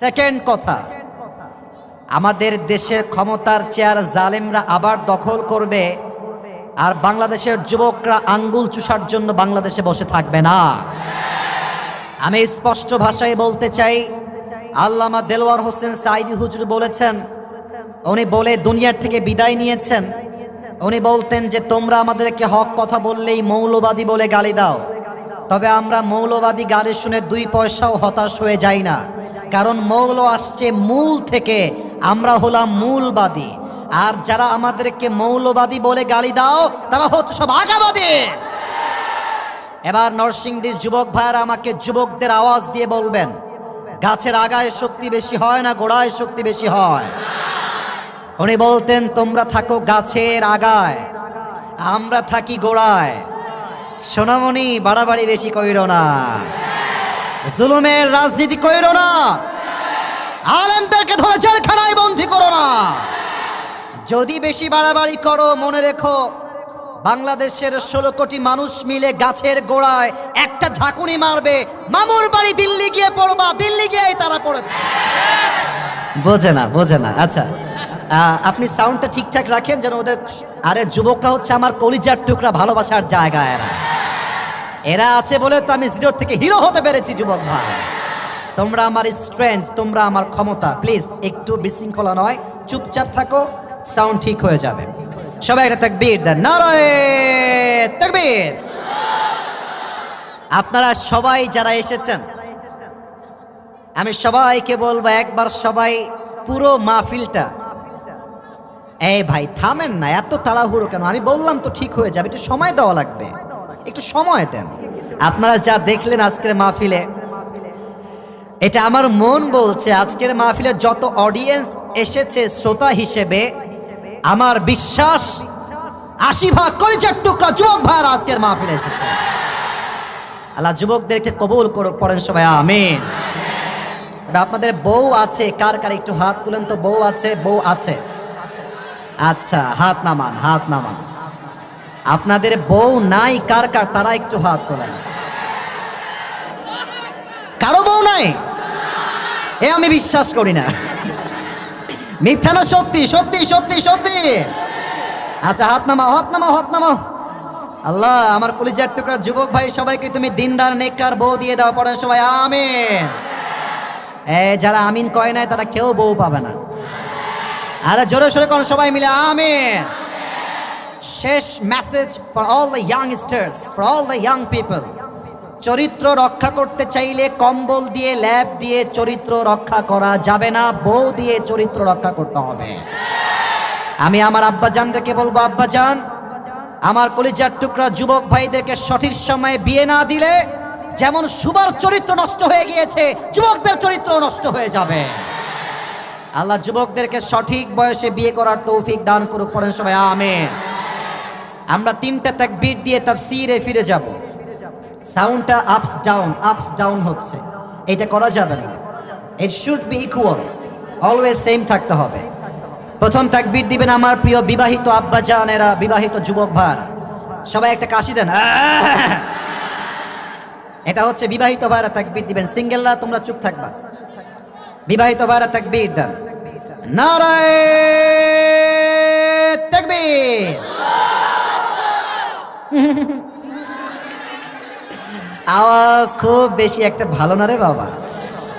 Second কথা, আমাদের দেশের ক্ষমতার চেয়ার জালেমরা আবার দখল করবে আর বাংলাদেশের যুবকরা আঙ্গুল চুষার জন্য বাংলাদেশে বসে থাকবে না। আমি স্পষ্ট ভাষায় বলতে চাই, আল্লামা দেলোয়ার হোসেন সাইদি হুজুর বলেছেন, উনি বলে দুনিয়ার থেকে বিদায় নিয়েছেন। উনি বলতেন যে, তোমরা আমাদেরকে হক কথা বললেই মৌলবাদী বলে গালি দাও। তবে আমরা মৌলবাদী গালি শুনে দুই পয়সাও হতাশ হয়ে যাই না। কারণ মৌল আসছে মূল থেকে। আমরা হলাম মূলবাদী। আর যারা আমাদেরকে মৌলবাদী বলে গালি দাও, তারা হচ্ছে সব আগাবাদী। এবার নরসিংদীর যুবক ভাইয়ারা আমাকে যুবকদের আওয়াজ দিয়ে বলবেন, গাছের আগায় শক্তি বেশি হয় না গোড়ায় শক্তি বেশি হয়? উনি বলতেন, তোমরা থাকো গাছের আগায়, আমরা থাকি গোড়ায়। সোনামণি, বাড়াবাড়ি বেশি কইরো না। জুলুমের রাজনীতি কইরো না। আলেমদেরকে ধরে জেলখানায় বন্দি করো না। যদি বেশি বাড়াবাড়ি করো, মনে রেখো, বাংলাদেশের ষোলো কোটি মানুষ মিলে গাছের গোড়ায় একটা ঝাঁকুনি মারবে। মামুর বাড়ি দিল্লি গিয়ে পড়বা, দিল্লি গিয়েই তারা পড়েছে। বোঝে না বোঝে না। আচ্ছা আপনি সাউন্ডটা ঠিকঠাক রাখেন যেন ওদের, আরে যুবকরা হচ্ছে আমার কলিজার টুকরা, ভালোবাসার জায়গা এরা। এরা আছে বলে তো আমি জিরোর থেকে হিরো হতে পেরেছি, যুবক ভাই। তোমরা আমার স্ট্রেংথ তোমরা আমার ক্ষমতা প্লিজ একটু বিশৃঙ্খলা নয়, চুপচাপ থাকো সাউন্ড ঠিক হয়ে যাবে। সবাই একটা তাকবীর দেন। নারায়ে তাকবীর। আপনারা সবাই যারা এসেছেন, আমি সবাইকে বলব একবার সবাই পুরো মাহফিলটা। এই ভাই, থামেন না, এত তাড়াহুড়ো কেন? আমি বললাম তো ঠিক হয়ে যাবে, একটু সময় দেওয়া লাগবে। একটু সময় দেন। আপনারা যা দেখলেন আজকের মাহফিলে, এটা আমার মন বলছে, আজকের মাহফিলে যত অডিয়েন্স এসেছে শ্রোতা হিসেবে, আমার বিশ্বাস আশি ভাগ, কলিজার টুকরা যুবক ভাইয়ার আজকের মাহফিলে এসেছে। আল্লাহ যুবকদেরকে কবুল করো পড়েন সবাই, আমিন। আপনাদের বউ আছে, কার কার একটু হাত তুলেন তো, বউ আছে বউ আছে। আচ্ছা হাত নামান হাত নামান। আপনাদের বউ নাই, কার কার, তারা একটু হাত তোলেন। কারও বউ নাই? এ আমি বিশ্বাস করি না। মিথ্যা না, সত্যি সত্যি সত্যি সত্যি। আচ্ছা হাত নামাও হাত নামাও হাত নামাও। আল্লাহ, আমার কলিজার টুকরা যুবক ভাই, সবাইকে তুমি দিনদার, নেককার বউ দিয়ে দাও, পড়েন সবাই, আমিন। এ, যারা আমিন কয় নাই, তারা কেউ বউ পাবে না। আরে, জোরে, সোরে কোন সবাই মিলে, আমিন। শেষ message for all the youngsters for all the young people চরিত্র রক্ষা করতে চাইলে কম্বল দিয়ে, ল্যাব দিয়ে চরিত্র রক্ষা করা যাবে না, বউ দিয়ে চরিত্র রক্ষা করতে হবে। আমি আমার আব্বাজানদেরকে বলব, আব্বাজান, আমার কলিজার টুকরা যুবক ভাইদেরকে সঠিক সময়ে বিয়ে না দিলে যেমন সুবার চরিত্র নষ্ট হয়ে গিয়েছে, যুবকদের চরিত্র নষ্ট হয়ে যাবে। আল্লাহ যুবকদেরকে সঠিক বয়সে বিয়ে করার তৌফিক দান করুক পড়েন সবাই আমেন। আমরা তিনটা তাকবীর দিয়ে তাফসীরে ফিরে যাব। সাউন্ডটা আপস ডাউন আপস ডাউন হচ্ছে। এটা করা যাবে না। It should be equal always same থাকতে হবে। প্রথম তাকবীর দিবেন আমার প্রিয় বিবাহিত আব্বা জানেরা, বিবাহিত যুবক ভার সবাই একটা কাশি দেন। এটা হচ্ছে বিবাহিত ভাইরা তাকবীর দিবেন। সিঙ্গেলরা তোমরা চুপ থাকবা। বিবাহিত ভাইরা তাকবীর দেন। নারায় তাকবীর। আওয়াজ খুব বেশি একটা ভালো না রে বাবা।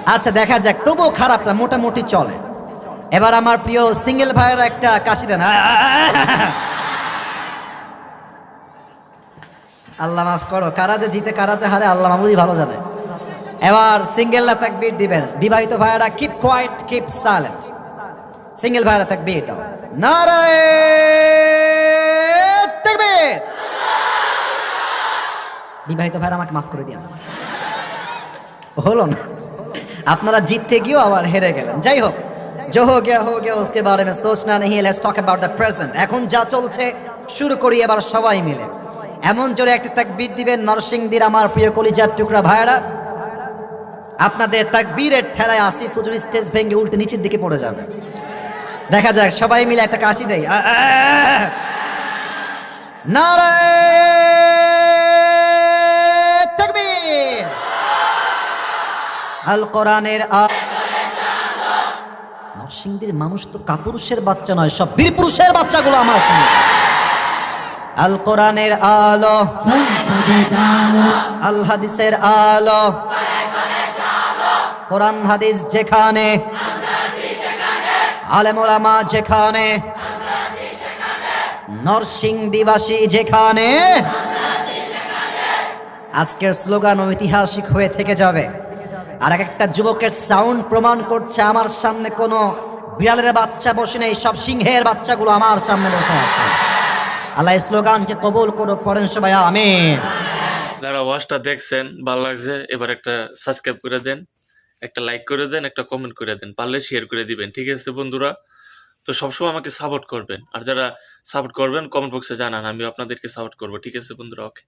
আচ্ছা দেখা যাক। তবুও খারাপ না, মোটামুটি চলে। এবার আমার প্রিয় সিঙ্গেল ভাইয়ের একটা কাশি দেন। আল্লাহ মাফ করো, কারা যে জিতে, কারা যে হারে, আল্লাহ মামুদি ভালো জানে। এবার সিঙ্গেলরা তাকবীর দিবেন। বিবাহিত ভাইয়েরা keep quiet keep silent single ভাইয়েরা, তাকবীর দাও। নারায় তাকবীর! বিবাহিত ভাইরা আমাকে মাফ করে দিয়ে হলো না। আপনারা জিততে গিয়েও আবার হেরে গেলেন। যাই হোক জো হো হো উসকে বারে মে সোচনা নেই let's talk about the present এখন যা চলছে, শুরু করি এবার সবাই মিলে। এমন জোরে তাকবীর দিবেন নরসিংদীর আমার প্রিয় কলিজার টুকরা ভাইরা আপনাদের তাকবীরের ঠেলায় আসি স্টেজ ভেঙে উল্টে নিচের দিকে পড়ে যাবে। দেখা যাক, সবাই মিলে একটা কাশি দেয় নারায় আল কোরআনের নরসিংদীর মানুষ তো কাপুরুষের বাচ্চা নয়, সব বীর পুরুষের বাচ্চাগুলো আমার সামনে। আল কোরআনের আলো, আল হাদিসের আলো, কোরআন হাদিস যেখানে আলেমোলামা যেখানে, নরসিংদীবাসী যেখানে, আজকের স্লোগান ঐতিহাসিক হয়ে থেকে যাবে। আর এক একটা যুবকের সাউন্ড প্রমাণ করছে আমার সামনে কোনো বিড়ালের বাচ্চা বসে নেই, সব সিংহের বাচ্চাগুলো আমার সামনে বসে আছে। আল্লাহ স্লোগানকে কবুল করুক, পড়েন সবাই, আমিন। যারা ওয়াচটা দেখছেন, ভালো লাগছে, এবার একটা সাবস্ক্রাইব করে দেন, একটা লাইক করে দেন, একটা কমেন্ট করে দেন, পারলে শেয়ার করে দিবেন, ঠিক আছে বন্ধুরা? তো সবসময় আমাকে সাপোর্ট করবেন, আর যারা সাপোর্ট করবেন কমেন্ট বক্সে জানান আমি আপনাদেরকে সাপোর্ট করব, ঠিক আছে বন্ধুরা? ওকে